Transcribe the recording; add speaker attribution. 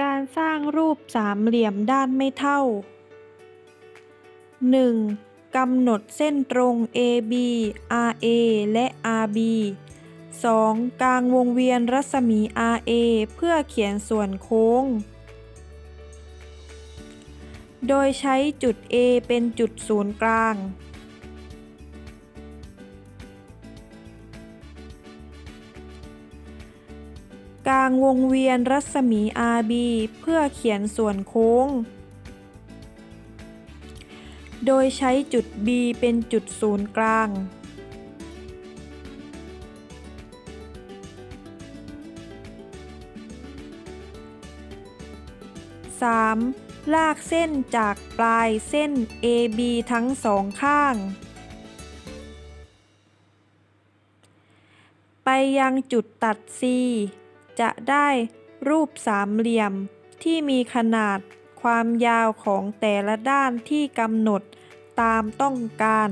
Speaker 1: การสร้างรูปสามเหลี่ยมด้านไม่เท่า 1. กำหนดเส้นตรง AB RA และ RB 2. กางวงเวียนรัศมี RA เพื่อเขียนส่วนโค้ง โดยใช้จุด A เป็นจุดศูนย์กลาง กางวงเวียนรัศมี RB เพื่อเขียนส่วนโค้ง โดยใช้จุด B เป็นจุดศูนย์กลาง 3. ลากเส้นจากปลายเส้น AB ทั้งสองข้าง ไปยังจุดตัด C จะได้รูปสามเหลี่ยมที่มีขนาดความยาวของแต่ละด้านที่กำหนดตามต้องการ